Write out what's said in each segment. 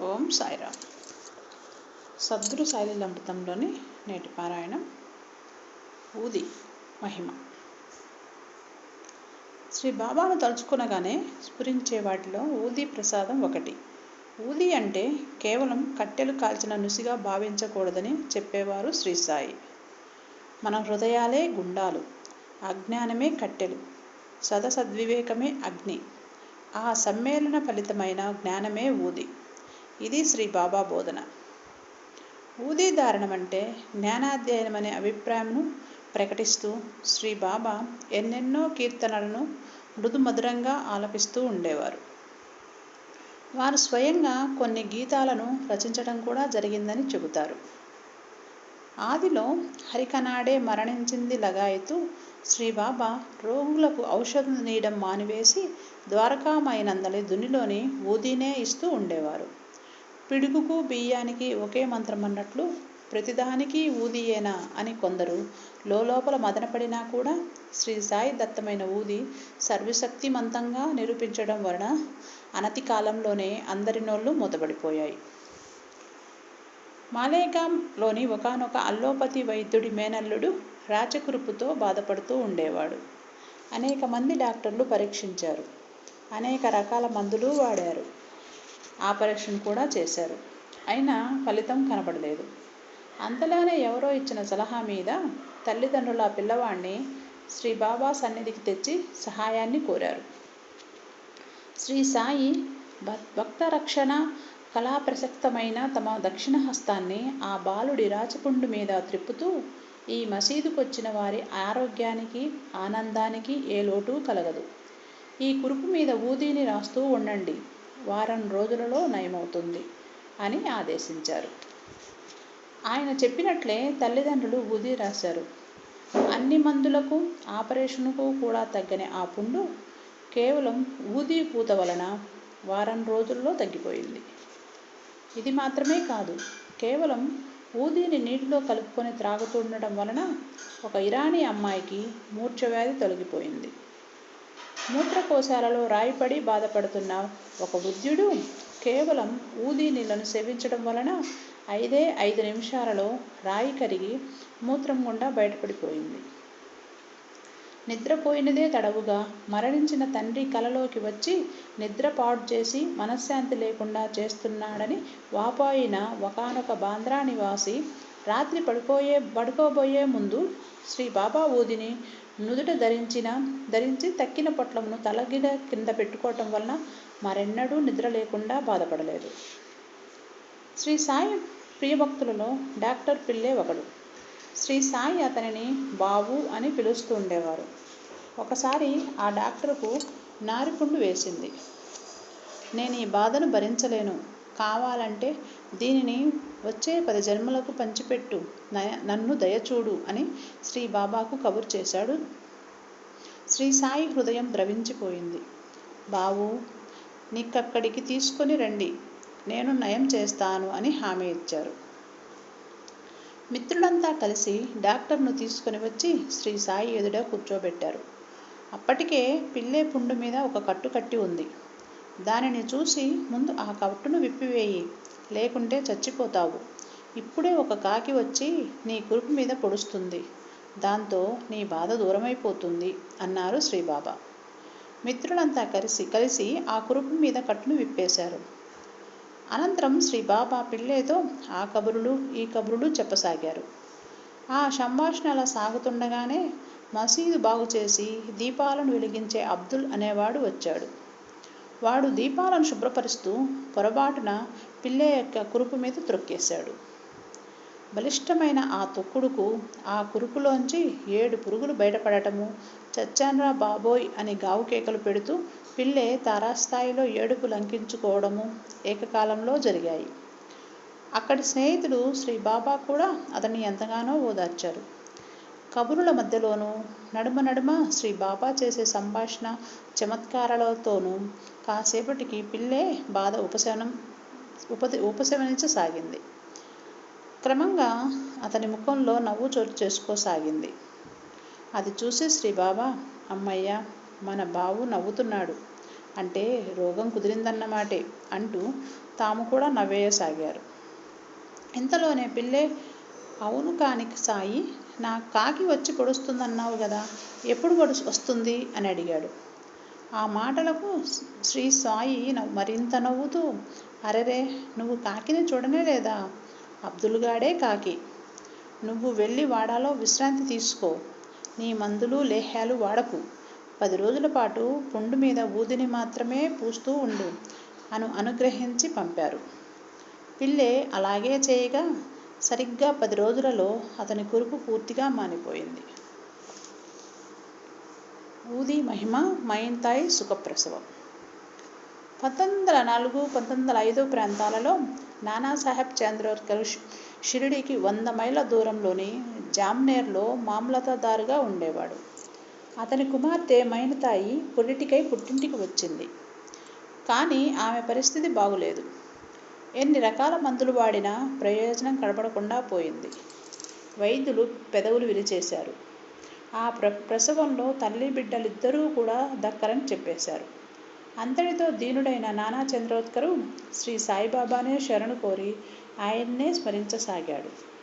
ఓం సాయిరామ్. సద్గురు సాయిలీలామృతంలోని నేటి పారాయణం ఊది మహిమ. శ్రీ బాబాను తలుచుకునగానే స్ఫురించే వాటిలో ఊది ప్రసాదం ఒకటి. ఊది అంటే కేవలం కట్టెలు కాల్చిన నుసిగా భావించకూడదని చెప్పేవారు శ్రీ సాయి. మన హృదయాలే గుండాలు అజ్ఞానమే కట్టెలు సదసద్వివేకమే అగ్ని. ఆ సమ్మేళన ఫలితమైన జ్ఞానమే ఊది. ఇది శ్రీ బాబా బోధన. ఊది అంటే జ్ఞానాధ్యయనం అనే అభిప్రాయంను ప్రకటిస్తూ శ్రీ బాబా ఎన్నెన్నో కీర్తనలను మృదుమధురంగా ఆలపిస్తూ ఉండేవారు. వారు స్వయంగా కొన్ని గీతాలను రచించడం కూడా జరిగిందని చెబుతారు. ఆదిలో హరికనాడే మరణించింది లగాయతూ శ్రీ బాబా రోగులకు ఔషధం నీయడం మానివేసి ద్వారకామైనందలి దునిలోని ఊదీనే ఇస్తూ ఉండేవారు. పిడుగుకు బియ్యానికి ఒకే మంత్రం అన్నట్లు ప్రతిదానికి ఊదియేనా అని కొందరు. లోపల మదనపడినా కూడా శ్రీ సాయి దత్తమైన ఊది సర్వశక్తిమంతంగా నిరూపించడం వలన అనతి కాలంలోనే అందరి నోళ్ళు మూతబడిపోయాయి. మాలేగాంలోని ఒకనొక అల్లోపతి వైద్యుడి మేనల్లుడు రాచకురుపుతో బాధపడుతూ ఉండేవాడు. అనేక మంది డాక్టర్లు పరీక్షించారు. అనేక రకాల మందులు వాడారు. ఆపరేషన్ కూడా చేశారు. అయినా ఫలితం కనబడలేదు. అంతలోనే ఎవరో ఇచ్చిన సలహా మీద తల్లిదండ్రుల పిల్లవాడిని శ్రీ బాబా సన్నిధికి తెచ్చి సహాయాన్ని కోరారు. శ్రీ సాయి భక్త రక్షణ కళా ప్రసక్తమైన తమ దక్షిణ హస్తాన్ని ఆ బాలుడి రాచపుండు మీద త్రిప్పుతూ ఈ మసీదుకొచ్చిన వారి ఆరోగ్యానికి ఆనందానికి ఏ లోటు కలగదు. ఈ కురుపు మీద ఊదీని రాస్తూ ఉండండి. వారం రోజులలో నయమవుతుంది అని ఆదేశించారు. ఆయన చెప్పినట్లే తల్లిదండ్రులు ఊది రాశారు. అన్ని మందులకు ఆపరేషన్కు కూడా తగ్గని ఆ పుండు కేవలం ఊదీ పూత వలన వారం రోజుల్లో తగ్గిపోయింది. ఇది మాత్రమే కాదు కేవలం ఊదీని నీటిలో కలుపుకొని త్రాగుతుండటం వలన ఒక ఇరానీ అమ్మాయికి మూర్ఛవ్యాధి తొలగిపోయింది. మూత్రకోశాలలో రాయిపడి బాధపడుతున్న ఒక వృద్ధుడు కేవలం ఊదీ నీళ్ళను సేవించడం వలన ఐదే ఐదు నిమిషాలలో రాయి కరిగి మూత్రం గుండా బయటపడిపోయింది. నిద్రపోయినదే తడవుగా మరణించిన తండ్రి కలలోకి వచ్చి నిద్ర పాడు చేసి మనశ్శాంతి లేకుండా చేస్తున్నాడని వాపాయిన ఒకనొక బాంద్రా నివాసి రాత్రి పడుకోయే పడుకోబోయే ముందు శ్రీ బాబా ఊదిని నుదుట ధరించిన ధరించి తక్కిన పొట్లమును తలగిడ కింద పెట్టుకోవటం వలన మరెన్నడూ నిద్ర లేకుండా బాధపడలేదు. శ్రీ సాయి ప్రియభక్తులలో డాక్టర్ పిల్లే ఒకడు. శ్రీ సాయి అతనిని బాబు అని పిలుస్తూ ఉండేవారు. ఒకసారి ఆ డాక్టర్కు నారిపుండు వేసింది. నేను ఈ బాధను భరించలేను. కావాలంటే దీనిని వచ్చే పది జన్మలకు పంచిపెట్టు. నన్ను దయచూడు అని శ్రీ బాబాకు కబురు చేశాడు. శ్రీ సాయి హృదయం ద్రవించిపోయింది. బావు నీకక్కడికి తీసుకొని రండి. నేను నయం చేస్తాను అని హామీ ఇచ్చారు. మిత్రులంతా కలిసి డాక్టర్ను తీసుకొని వచ్చి శ్రీ సాయి ఎదుట కూర్చోబెట్టారు. అప్పటికే పిల్లే పుండు మీద ఒక కట్టు కట్టి ఉంది. దానిని చూసి ముందు ఆ కట్టును విప్పివేయి లేకుంటే చచ్చిపోతావు. ఇప్పుడే ఒక కాకి వచ్చి నీ కురుపు మీద పొడుస్తుంది. దాంతో నీ బాధ దూరమైపోతుంది అన్నారు శ్రీబాబా. మిత్రులంతా కలిసి కలిసి ఆ కురుపు మీద కట్టును విప్పేశారు. అనంతరం శ్రీ బాబా పిల్లేతో ఆ కబురులు ఈ కబురులు చెప్పసాగారు. ఆ సంభాషణ అలా సాగుతుండగానే మసీదు బాగు చేసి దీపాలను వెలిగించే అబ్దుల్ అనేవాడు వచ్చాడు. వాడు దీపాలను శుభ్రపరుస్తూ పొరపాటున పిల్లే యొక్క కురుపు మీద త్రొక్కేశాడు. బలిష్టమైన ఆ తొక్కుడుకు ఆ కురుపులోంచి ఏడు పురుగులు బయటపడటము. చచ్చాన్రా బాబోయ్ అని గావు కేకలు పెడుతూ పిల్లే తారాస్థాయిలో ఏడుపు లంకించుకోవడము ఏకకాలంలో జరిగాయి. అక్కడి స్నేహితుడు శ్రీ బాబా కూడా అతన్ని ఎంతగానో ఓదార్చారు. కబురుల మధ్యలోనూ నడుమ నడుమ శ్రీ బాబా చేసే సంభాషణ చమత్కారాలతోనూ కాసేపటికి పిల్లే బాధ ఉపశమనం ఉపది ఉపశమనించసాగింది. క్రమంగా అతని ముఖంలో నవ్వు చోటు చేసుకోసాగింది. అది చూసి శ్రీ బాబా అమ్మయ్య మన బావు నవ్వుతున్నాడు. అంటే రోగం కుదిరిందన్నమాటే అంటూ తాము కూడా నవ్వేయసాగారు. ఇంతలోనే పిల్లే అవును కాని సాయి నా కాకి వచ్చి పొడుస్తుందన్నావు కదా ఎప్పుడు పొడు వస్తుంది? అని అడిగాడు. ఆ మాటలకు శ్రీ సాయి మరింత నవ్వుతూ అరెరే నువ్వు కాకిని చూడనే లేదా? అబ్దుల్గాడే కాకి. నువ్వు వెళ్ళి వాడాలో విశ్రాంతి తీసుకో. నీ మందులు లేహ్యాలు వాడకు. పది రోజుల పాటు పుండు మీద ఊదిని మాత్రమే పూస్తూ ఉండు అను అనుగ్రహించి పంపారు. పిల్లే అలాగే చేయగా సరిగ్గా పది రోజులలో అతని కురుపు పూర్తిగా మానిపోయింది. ఊది మహిమ మైంతాయి సుఖప్రసవం. పంతొమ్మిది వందల నాలుగు పంతొమ్మిది వందల ఐదు ప్రాంతాలలో నానాసాహెబ్ చంద్రోర్కర్ షిరిడీకి వంద మైళ్ళ దూరంలోని జామ్నేర్లో మామలతదారుగా ఉండేవాడు. అతని కుమార్తె మైనతాయి పొలిటికై పుట్టింటికి వచ్చింది. కానీ ఆమె పరిస్థితి బాగులేదు. ఎన్ని రకాల మందులు వాడినా ప్రయోజనం కనబడకుండా పోయింది. వైద్యులు పెదవులు విరిచేశారు. ఆ ప్ర ప్రసవంలో తల్లి బిడ్డలిద్దరూ కూడా దక్కరని చెప్పేశారు. అంతటితో దీనుడైన నానా చంద్రోత్కరు శ్రీ సాయిబాబానే శరణు కోరి ఆయన్నే స్మరించసాగాడు.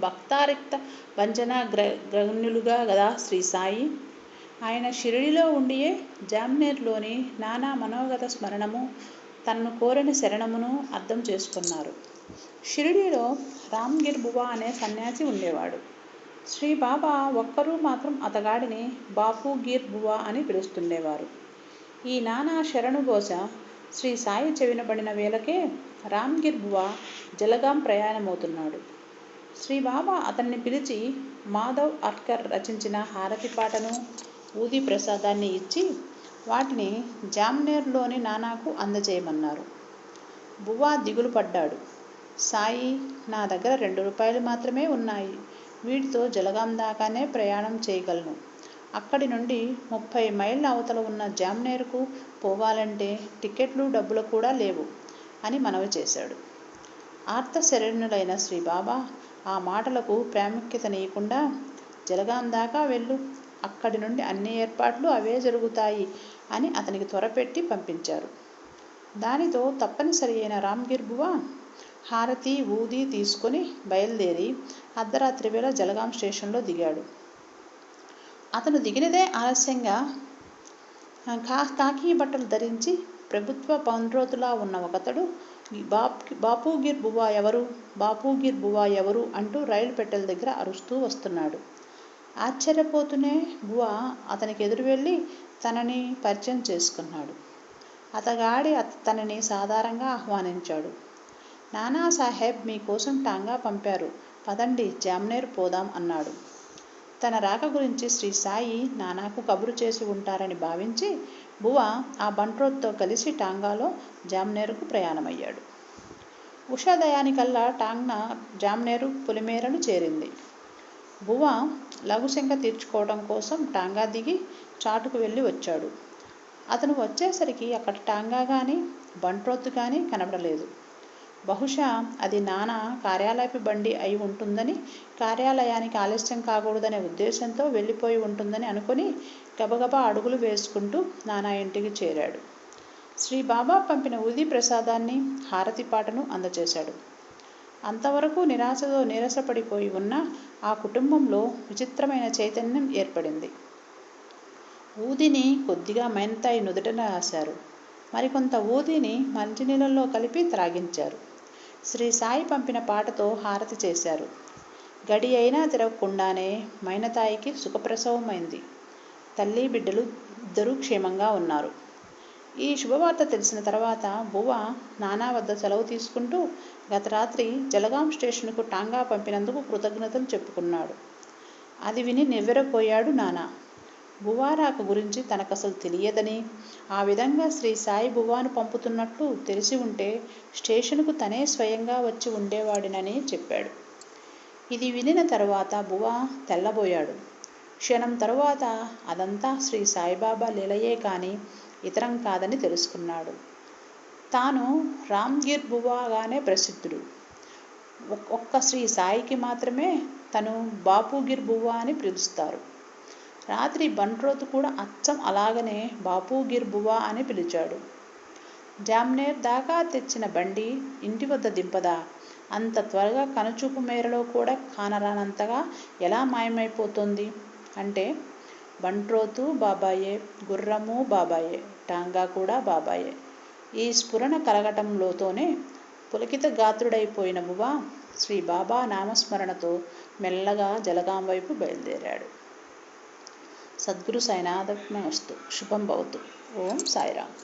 భక్తారిక్త వంచనా గ్ర గ్రహణ్యులుగా గదా శ్రీ సాయి. ఆయన షిరిడిలో ఉండియే జామ్నేర్లోని నానా మనోగత స్మరణము తనను కోరిన శరణమును అర్థం చేసుకున్నారు. షిరిడీలో రామ్గిర్ బువా అనే సన్యాసి ఉండేవాడు. శ్రీ బాబా ఒక్కరూ మాత్రం అతగాడిని బాపు గిర్ బువా అని పిలుస్తుండేవారు. ఈ నానా శరణుఘోష శ్రీ సాయి చెవినబడిన వేళకే రామ్గిర్ బువా జలగాం ప్రయాణమవుతున్నాడు. శ్రీ బాబా అతన్ని పిలిచి మాధవ్ అట్కర్ రచించిన హారతి పాటను ఊది ప్రసాదాన్ని ఇచ్చి వాటిని జామ్నేర్లోని నానాకు అందజేయమన్నారు. బువ్వా దిగులు పడ్డాడు. సాయి నా దగ్గర రెండు రూపాయలు మాత్రమే ఉన్నాయి. వీటితో జలగాం దాకానే ప్రయాణం చేయగలను. అక్కడి నుండి ముప్పై మైళ్ళ అవతల ఉన్న జామ్నేర్కు పోవాలంటే టికెట్లు డబ్బులు కూడా లేవు అని మనవి చేశాడు. ఆర్తశరణులైన శ్రీ బాబా ఆ మాటలకు ప్రాముఖ్యతనియకుండా జలగాం దాకా వెళ్ళు. అక్కడి నుండి అన్ని ఏర్పాట్లు అవే జరుగుతాయి. అని అతనికి త్వరపెట్టి పంపించారు. దానితో తప్పనిసరి అయిన రామ్గిర్ బువా హారతి ఊది తీసుకొని బయలుదేరి అర్ధరాత్రి వేళ జలగాం స్టేషన్లో దిగాడు. అతను దిగినదే ఆలస్యంగా కా కాకి బట్టలు ధరించి ప్రభుత్వ పౌండ్రోతులా ఉన్న ఒకతడు బాప్ బాపూగిర్ బువా ఎవరు? బాపూగిర్ బువా ఎవరు? అంటూ రైలు పెట్టెల దగ్గర అరుస్తూ వస్తున్నాడు. ఆశ్చర్యపోతూనే బువా అతనికి ఎదురు వెళ్ళి తనని పరిచయం చేసుకున్నాడు. అతగాడి తనని సాధారణంగా ఆహ్వానించాడు. నానా సాహెబ్ మీకోసం టాంగా పంపారు. పదండి జామ్నేర్ పోదాం అన్నాడు. తన రాక గురించి శ్రీ సాయి నానాకు కబురు చేసి ఉంటారని భావించి బువ ఆ బంట్రోత్తో కలిసి టాంగాలో జామ్నేరుకు ప్రయాణమయ్యాడు. ఉషాదయానికల్లా టాంగ్న జామ్నేరు పులిమేరను చేరింది. బువ లఘుశంక తీర్చుకోవడం కోసం టాంగా దిగి చాటుకు వెళ్ళి వచ్చాడు. అతను వచ్చేసరికి అక్కడ టాంగా కానీ బంట్రోత్తు కానీ కనబడలేదు. బహుశా అది నానా కార్యాలయపు బండి అయి ఉంటుందని కార్యాలయానికి ఆలస్యం కాకూడదనే ఉద్దేశంతో వెళ్ళిపోయి ఉంటుందని అనుకుని గబగబా అడుగులు వేసుకుంటూ నానా ఇంటికి చేరాడు. శ్రీ బాబా పంపిన ఉది ప్రసాదాన్ని హారతి పాటను అందచేశాడు. అంతవరకు నిరాశతో నీరసపడిపోయి ఉన్న ఆ కుటుంబంలో విచిత్రమైన చైతన్యం ఏర్పడింది. ఊదిని కొద్దిగా మైనతాయి నుదుటన రాశారు. మరికొంత ఊదిని మంచినీళ్ళల్లో కలిపి త్రాగించారు. శ్రీ సాయి పంపిన పాటతో హారతి చేశారు. గడి అయినా తిరగకుండానే మైనతాయికి సుఖప్రసవమైంది. తల్లి బిడ్డలు ఇద్దరూ క్షేమంగా ఉన్నారు. ఈ శుభవార్త తెలిసిన తర్వాత బువ్వ నానా వద్ద సెలవు తీసుకుంటూ గత రాత్రి జలగాం స్టేషన్కు టాంగా పంపినందుకు కృతజ్ఞతలు చెప్పుకున్నాడు. అది విని నివ్వెరపోయాడు నానా. బువారాకు గురించి తనకసలు తెలియదని. ఆ విధంగా శ్రీ సాయి బువాను పంపుతున్నట్లు తెలిసి ఉంటే స్టేషన్కు తనే స్వయంగా వచ్చి ఉండేవాడినని చెప్పాడు. ఇది వినిన తరువాత బువా తెల్లబోయాడు. క్షణం తరువాత అదంతా శ్రీ సాయిబాబా లీలయే కానీ ఇతరం కాదని తెలుసుకున్నాడు. తాను రామ్గిర్ బువాగానే ప్రసిద్ధుడు. ఒక్క శ్రీ సాయికి మాత్రమే తను బాపుగిర్ బువ్వా అని పిలుస్తారు. రాత్రి బంట్రోతు కూడా అచ్చం అలాగనే బాపూగిర్ బువా అని పిలిచాడు. జామ్నేర్ దాకా తెచ్చిన బండి ఇంటి వద్ద దింపదా? అంత త్వరగా కనుచూపు మేరలో కూడా కానరానంతగా ఎలా మాయమైపోతుంది? అంటే బంట్రోతు బాబాయే గుర్రము బాబాయే టాంగా కూడా బాబాయే. ఈ స్ఫురణ కలగటంలోతోనే పులకిత గాత్రుడైపోయిన బువా శ్రీ బాబా నామస్మరణతో మెల్లగా జలగాం వైపు బయలుదేరాడు. సద్గురు సాయినాథమస్తు శుభం భవతు ఓం సాయిరామ్